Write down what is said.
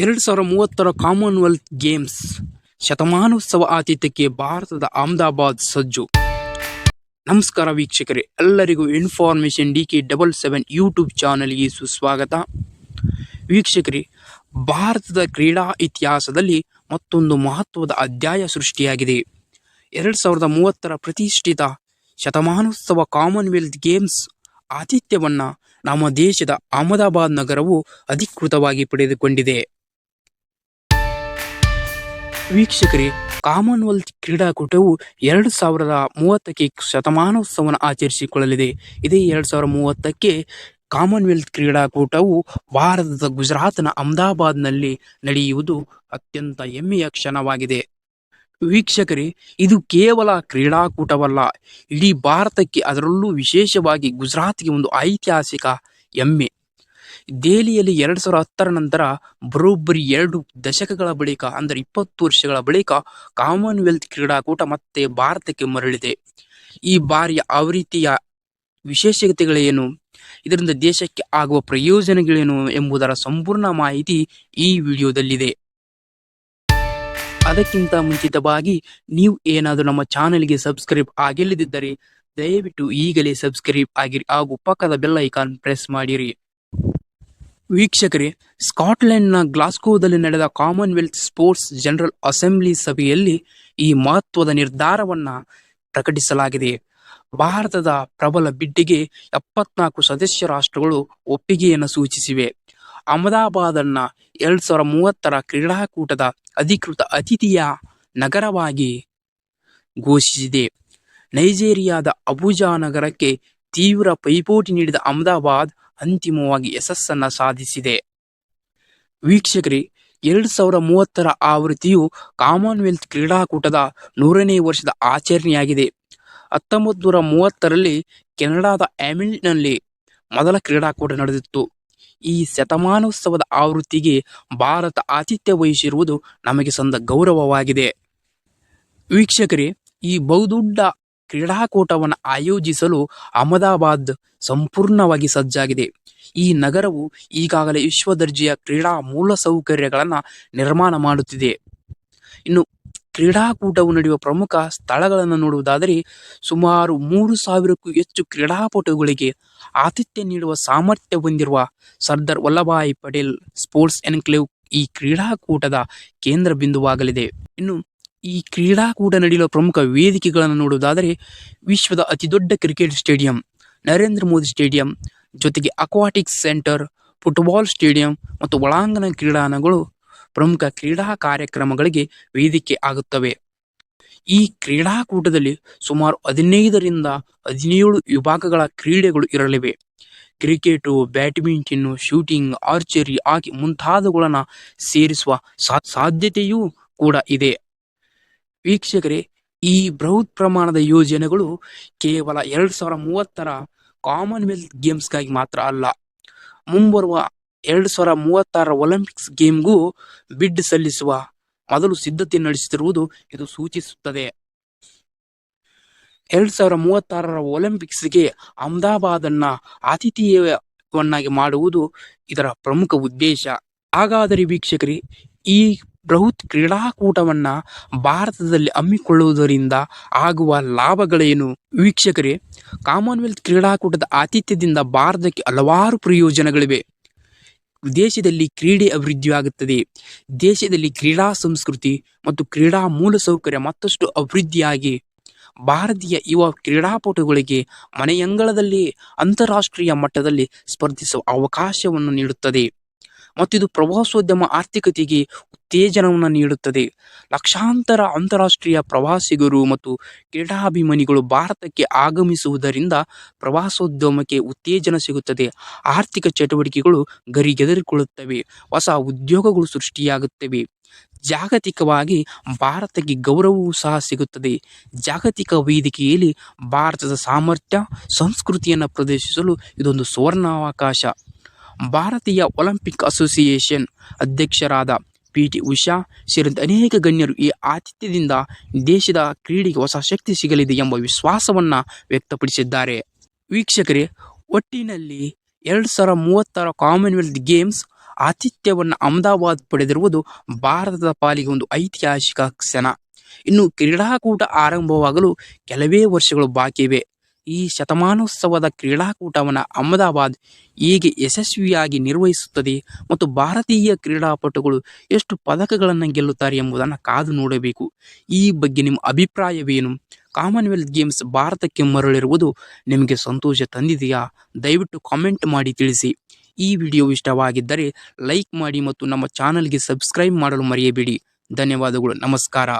ಎರಡು ಸಾವಿರ ಮೂವತ್ತರ ಕಾಮನ್ವೆಲ್ತ್ ಗೇಮ್ಸ್ ಶತಮಾನೋತ್ಸವ ಆತಿಥ್ಯಕ್ಕೆ ಭಾರತದ ಅಹಮದಾಬಾದ್ ಸಜ್ಜು. ನಮಸ್ಕಾರ ವೀಕ್ಷಕರೇ, ಎಲ್ಲರಿಗೂ information D K double seven YouTube ಚಾನಲ್ಗೆ ಸುಸ್ವಾಗತ. ವೀಕ್ಷಕರೇ, ಭಾರತದ ಕ್ರೀಡಾ ಇತಿಹಾಸದಲ್ಲಿ ಮತ್ತೊಂದು ಮಹತ್ವದ ಅಧ್ಯಾಯ ಸೃಷ್ಟಿಯಾಗಿದೆ. ಎರಡು ಸಾವಿರದ ಮೂವತ್ತರ ಪ್ರತಿಷ್ಠಿತ ಶತಮಾನೋತ್ಸವ ಕಾಮನ್ವೆಲ್ತ್ ಗೇಮ್ಸ್ ಆತಿಥ್ಯವನ್ನು ನಮ್ಮ ದೇಶದ ಅಹಮದಾಬಾದ್ ನಗರವು ಅಧಿಕೃತವಾಗಿ ಪಡೆದುಕೊಂಡಿದೆ. ವೀಕ್ಷಕರೇ, ಕಾಮನ್ವೆಲ್ತ್ ಕ್ರೀಡಾಕೂಟವು ಎರಡು ಸಾವಿರದ ಮೂವತ್ತಕ್ಕೆ ಶತಮಾನೋತ್ಸವವನ್ನು ಆಚರಿಸಿಕೊಳ್ಳಲಿದೆ. ಇದೇ ಎರಡು ಸಾವಿರದ ಮೂವತ್ತಕ್ಕೆ ಕಾಮನ್ವೆಲ್ತ್ ಕ್ರೀಡಾಕೂಟವು ಭಾರತದ ಗುಜರಾತ್ನ ಅಹಮದಾಬಾದ್ನಲ್ಲಿ ನಡೆಯುವುದು ಅತ್ಯಂತ ಹೆಮ್ಮೆಯ ಕ್ಷಣವಾಗಿದೆ. ವೀಕ್ಷಕರೇ, ಇದು ಕೇವಲ ಕ್ರೀಡಾಕೂಟವಲ್ಲ, ಇಡೀ ಭಾರತಕ್ಕೆ ಅದರಲ್ಲೂ ವಿಶೇಷವಾಗಿ ಗುಜರಾತ್ಗೆ ಒಂದು ಐತಿಹಾಸಿಕ ಹೆಮ್ಮೆ. ದೆಹಲಿಯಲ್ಲಿ ಎರಡು ಸಾವಿರದ ಹತ್ತರ ನಂತರ ಬರೋಬ್ಬರಿ ಎರಡು ದಶಕಗಳ ಬಳಿಕ, ಅಂದರೆ ಇಪ್ಪತ್ತು ವರ್ಷಗಳ ಬಳಿಕ ಕಾಮನ್ವೆಲ್ತ್ ಕ್ರೀಡಾಕೂಟ ಮತ್ತೆ ಭಾರತಕ್ಕೆ ಮರಳಿದೆ. ಈ ಬಾರಿಯ ಆವೃತ್ತಿಯ ವಿಶೇಷತೆಗಳೇನು? ಇದರಿಂದ ದೇಶಕ್ಕೆ ಆಗುವ ಪ್ರಯೋಜನಗಳೇನು ಎಂಬುದರ ಸಂಪೂರ್ಣ ಮಾಹಿತಿ ಈ ವಿಡಿಯೋದಲ್ಲಿದೆ. ಅದಕ್ಕಿಂತ ಮುಂಚಿತವಾಗಿ ನೀವು ಏನಾದರೂ ನಮ್ಮ ಚಾನೆಲ್ಗೆ ಸಬ್ಸ್ಕ್ರೈಬ್ ಆಗಿಲ್ಲದಿದ್ದರೆ ದಯವಿಟ್ಟು ಈಗಲೇ ಸಬ್ಸ್ಕ್ರೈಬ್ ಆಗಿರಿ ಹಾಗೂ ಪಕ್ಕದ ಬೆಲ್ ಐಕಾನ್ ಪ್ರೆಸ್ ಮಾಡಿರಿ. ವೀಕ್ಷಕರೇ, ಸ್ಕಾಟ್ಲೆಂಡ್ನ ಗ್ಲಾಸ್ಕೋದಲ್ಲಿ ನಡೆದ ಕಾಮನ್ವೆಲ್ತ್ ಸ್ಪೋರ್ಟ್ಸ್ ಜನರಲ್ ಅಸೆಂಬ್ಲಿ ಸಭೆಯಲ್ಲಿ ಈ ಮಹತ್ವದ ನಿರ್ಧಾರವನ್ನು ಪ್ರಕಟಿಸಲಾಗಿದೆ. ಭಾರತದ ಪ್ರಬಲ ಬಿಡ್ಡಿಗೆ ಎಪ್ಪತ್ನಾಲ್ಕು ಸದಸ್ಯ ರಾಷ್ಟ್ರಗಳು ಒಪ್ಪಿಗೆಯನ್ನು ಸೂಚಿಸಿವೆ. ಅಹಮದಾಬಾದನ್ನ ಎರಡ್ ಸಾವಿರದ ಮೂವತ್ತರ ಕ್ರೀಡಾಕೂಟದ ಅಧಿಕೃತ ಅತಿಥಿಯ ನಗರವಾಗಿ ಘೋಷಿಸಿದೆ. ನೈಜೀರಿಯಾದ ಅಬುಜಾ ನಗರಕ್ಕೆ ತೀವ್ರ ಪೈಪೋಟಿ ನೀಡಿದ ಅಹಮದಾಬಾದ್ ಅಂತಿಮವಾಗಿ ಯಶಸ್ಸನ್ನು ಸಾಧಿಸಿದೆ. ವೀಕ್ಷಕರಿ, ಎರಡು ಸಾವಿರ ಮೂವತ್ತರ ಆವೃತ್ತಿಯು ಕಾಮನ್ವೆಲ್ತ್ ಕ್ರೀಡಾಕೂಟದ ನೂರನೇ ವರ್ಷದ ಆಚರಣೆಯಾಗಿದೆ. ಹತ್ತೊಂಬತ್ತು ನೂರ ಮೂವತ್ತರಲ್ಲಿ ಕೆನಡಾದ ಆಮಿಲ್ಟ್ನಲ್ಲಿ ಮೊದಲ ಕ್ರೀಡಾಕೂಟ ನಡೆದಿತ್ತು. ಈ ಶತಮಾನೋತ್ಸವದ ಆವೃತ್ತಿಗೆ ಭಾರತ ಆತಿಥ್ಯ ವಹಿಸಿರುವುದು ನಮಗೆ ಸಂದ ಗೌರವವಾಗಿದೆ. ವೀಕ್ಷಕರೇ, ಈ ಬಹುದೊಡ್ಡ ಕ್ರೀಡಾಕೂಟವನ್ನು ಆಯೋಜಿಸಲು ಅಹಮದಾಬಾದ್ ಸಂಪೂರ್ಣವಾಗಿ ಸಜ್ಜಾಗಿದೆ. ಈ ನಗರವು ಈಗಾಗಲೇ ವಿಶ್ವ ದರ್ಜೆಯ ಕ್ರೀಡಾ ಮೂಲಸೌಕರ್ಯಗಳನ್ನು ನಿರ್ಮಾಣ ಮಾಡುತ್ತಿದೆ. ಇನ್ನು ಕ್ರೀಡಾಕೂಟವು ನಡೆಯುವ ಪ್ರಮುಖ ಸ್ಥಳಗಳನ್ನು ನೋಡುವುದಾದರೆ, ಸುಮಾರು ಮೂರು ಸಾವಿರಕ್ಕೂ ಹೆಚ್ಚು ಕ್ರೀಡಾಪಟುಗಳಿಗೆ ಆತಿಥ್ಯ ನೀಡುವ ಸಾಮರ್ಥ್ಯ ಹೊಂದಿರುವ ಸರ್ದಾರ್ ವಲ್ಲಭಾಯಿ ಪಟೇಲ್ ಸ್ಪೋರ್ಟ್ಸ್ ಎನ್ಕ್ಲೇವ್ ಈ ಕ್ರೀಡಾಕೂಟದ ಕೇಂದ್ರ ಬಿಂದುವಾಗಲಿದೆ. ಇನ್ನು ಈ ಕ್ರೀಡಾಕೂಟ ನಡೆಯುವ ಪ್ರಮುಖ ವೇದಿಕೆಗಳನ್ನು ನೋಡುವುದಾದರೆ ವಿಶ್ವದ ಅತಿದೊಡ್ಡ cricket stadium, Narendra Modi stadium, ಜೊತೆಗೆ ಅಕ್ವಾಟಿಕ್ಸ್ ಸೆಂಟರ್, ಫುಟ್ಬಾಲ್ ಸ್ಟೇಡಿಯಂ ಮತ್ತು ಒಳಾಂಗಣ ಕ್ರೀಡಾಂಗಣಗಳು ಪ್ರಮುಖ ಕ್ರೀಡಾ ಕಾರ್ಯಕ್ರಮಗಳಿಗೆ ವೇದಿಕೆ ಆಗುತ್ತವೆ. ಈ ಕ್ರೀಡಾಕೂಟದಲ್ಲಿ ಸುಮಾರು ಹದಿನೈದರಿಂದ ಹದಿನೇಳು ವಿಭಾಗಗಳ ಕ್ರೀಡೆಗಳು ಇರಲಿವೆ. Cricket, badminton, shooting, archery hockey ಮುಂತಾದವುಗಳನ್ನು ಸೇರಿಸುವ ಸಾಧ್ಯತೆಯೂ ಕೂಡ ಇದೆ. ವೀಕ್ಷಕರೇ, ಈ ಬೃಹತ್ ಪ್ರಮಾಣದ ಯೋಜನೆಗಳು ಕೇವಲ ಎರಡ್ ಸಾವಿರ ಮೂವತ್ತರ ಕಾಮನ್ವೆಲ್ತ್ ಗೇಮ್ಸ್ಗಾಗಿ ಮಾತ್ರ ಅಲ್ಲ, ಮುಂಬರುವ ಎರಡ್ ಸಾವಿರ ಮೂವತ್ತಾರರ ಒಲಿಂಪಿಕ್ಸ್ ಗೇಮ್ಗೂ ಬಿಡ್ ಸಲ್ಲಿಸುವ ಮೊದಲು ಸಿದ್ಧತೆ ನಡೆಸುತ್ತಿರುವುದು ಇದು ಸೂಚಿಸುತ್ತದೆ. ಎರಡ್ ಸಾವಿರ ಮೂವತ್ತಾರರ ಒಲಿಂಪಿಕ್ಸ್ಗೆ ಅಹಮದಾಬಾದನ್ನ ಆತಿಥೇಯವನ್ನಾಗಿ ಮಾಡುವುದು ಇದರ ಪ್ರಮುಖ ಉದ್ದೇಶ. ಹಾಗಾದರೆ ವೀಕ್ಷಕರಿ, ಈ ಬೃಹತ್ ಕ್ರೀಡಾಕೂಟವನ್ನ ಭಾರತದಲ್ಲಿ ಹಮ್ಮಿಕೊಳ್ಳುವುದರಿಂದ ಆಗುವ ಲಾಭಗಳೇನು? ವೀಕ್ಷಕರೇ, ಕಾಮನ್ವೆಲ್ತ್ ಕ್ರೀಡಾಕೂಟದ ಆತಿಥ್ಯದಿಂದ ಭಾರತಕ್ಕೆ ಹಲವಾರು ಪ್ರಯೋಜನಗಳಿವೆ. ದೇಶದಲ್ಲಿ ಕ್ರೀಡೆ ಅಭಿವೃದ್ಧಿಯಾಗುತ್ತದೆ. ದೇಶದಲ್ಲಿ ಕ್ರೀಡಾ ಸಂಸ್ಕೃತಿ ಮತ್ತು ಕ್ರೀಡಾ ಮೂಲಸೌಕರ್ಯ ಮತ್ತಷ್ಟು ಅಭಿವೃದ್ಧಿಯಾಗಿ. ಭಾರತೀಯ ಯುವ ಕ್ರೀಡಾಪಟುಗಳಿಗೆ ಮನೆಯಂಗಳದಲ್ಲಿ ಅಂತಾರಾಷ್ಟ್ರೀಯ ಮಟ್ಟದಲ್ಲಿ ಸ್ಪರ್ಧಿಸುವ ಅವಕಾಶವನ್ನು ನೀಡುತ್ತದೆ. ಮತ್ತು ಇದು ಪ್ರವಾಸೋದ್ಯಮ ಆರ್ಥಿಕತೆಗೆ ಉತ್ತೇಜನವನ್ನು ನೀಡುತ್ತದೆ. ಲಕ್ಷಾಂತರ ಅಂತಾರಾಷ್ಟ್ರೀಯ ಪ್ರವಾಸಿಗರು ಮತ್ತು ಕ್ರೀಡಾಭಿಮಾನಿಗಳು ಭಾರತಕ್ಕೆ ಆಗಮಿಸುವುದರಿಂದ ಪ್ರವಾಸೋದ್ಯಮಕ್ಕೆ ಉತ್ತೇಜನ ಸಿಗುತ್ತದೆ. ಆರ್ಥಿಕ ಚಟುವಟಿಕೆಗಳು ಗರಿಗೆದರಿಕೊಳ್ಳುತ್ತವೆ. ಹೊಸ ಉದ್ಯೋಗಗಳು ಸೃಷ್ಟಿಯಾಗುತ್ತವೆ. ಜಾಗತಿಕವಾಗಿ ಭಾರತಕ್ಕೆ ಗೌರವವೂ ಸಹ ಸಿಗುತ್ತದೆ. ಜಾಗತಿಕ ವೇದಿಕೆಯಲ್ಲಿ ಭಾರತದ ಸಾಮರ್ಥ್ಯ, ಸಂಸ್ಕೃತಿಯನ್ನು ಪ್ರದರ್ಶಿಸಲು ಇದೊಂದು ಸುವರ್ಣಾವಕಾಶ. ಭಾರತೀಯ ಒಲಿಂಪಿಕ್ ಅಸೋಸಿಯೇಷನ್ ಅಧ್ಯಕ್ಷರಾದ ಪಿ ಟಿ ಉಷಾ ಸೇರಿದಂತೆ ಅನೇಕ ಗಣ್ಯರು ಈ ಆತಿಥ್ಯದಿಂದ ದೇಶದ ಕ್ರೀಡೆಗೆ ಹೊಸ ಶಕ್ತಿ ಸಿಗಲಿದೆ ಎಂಬ ವಿಶ್ವಾಸವನ್ನು ವ್ಯಕ್ತಪಡಿಸಿದ್ದಾರೆ. ವೀಕ್ಷಕರೇ, ಒಟ್ಟಿನಲ್ಲಿ ಎರಡು ಸಾವಿರ ಮೂವತ್ತರ ಕಾಮನ್ವೆಲ್ತ್ ಗೇಮ್ಸ್ ಆತಿಥ್ಯವನ್ನು ಅಹಮದಾಬಾದ್ ಪಡೆದಿರುವುದು ಭಾರತದ ಪಾಲಿಗೆ ಒಂದು ಐತಿಹಾಸಿಕ ಕ್ಷಣ. ಇನ್ನು ಕ್ರೀಡಾಕೂಟ ಆರಂಭವಾಗಲು ಕೆಲವೇ ವರ್ಷಗಳು ಬಾಕಿ ಇವೆ ಈ ಶತಮಾನೋತ್ಸವದ ಕ್ರೀಡಾಕೂಟವನ್ನು ಅಹಮದಾಬಾದ್ ಹೀಗೆ ಯಶಸ್ವಿಯಾಗಿ ನಿರ್ವಹಿಸುತ್ತದೆ ಮತ್ತು ಭಾರತೀಯ ಕ್ರೀಡಾಪಟುಗಳು ಎಷ್ಟು ಪದಕಗಳನ್ನು ಗೆಲ್ಲುತ್ತಾರೆ ಎಂಬುದನ್ನು ಕಾದು ನೋಡಬೇಕು. ಈ ಬಗ್ಗೆ ನಿಮ್ಮ ಅಭಿಪ್ರಾಯವೇನು? ಕಾಮನ್ವೆಲ್ತ್ ಗೇಮ್ಸ್ ಭಾರತಕ್ಕೆ ಮರಳಿರುವುದು ನಿಮಗೆ ಸಂತೋಷ ತಂದಿದೆಯಾ? ದಯವಿಟ್ಟು ಕಾಮೆಂಟ್ ಮಾಡಿ ತಿಳಿಸಿ. ಈ ವಿಡಿಯೋ ಇಷ್ಟವಾಗಿದ್ದರೆ ಲೈಕ್ ಮಾಡಿ ಮತ್ತು ನಮ್ಮ ಚಾನಲ್ಗೆ ಸಬ್ಸ್ಕ್ರೈಬ್ ಮಾಡಲು ಮರೆಯಬೇಡಿ. ಧನ್ಯವಾದಗಳು. ನಮಸ್ಕಾರ.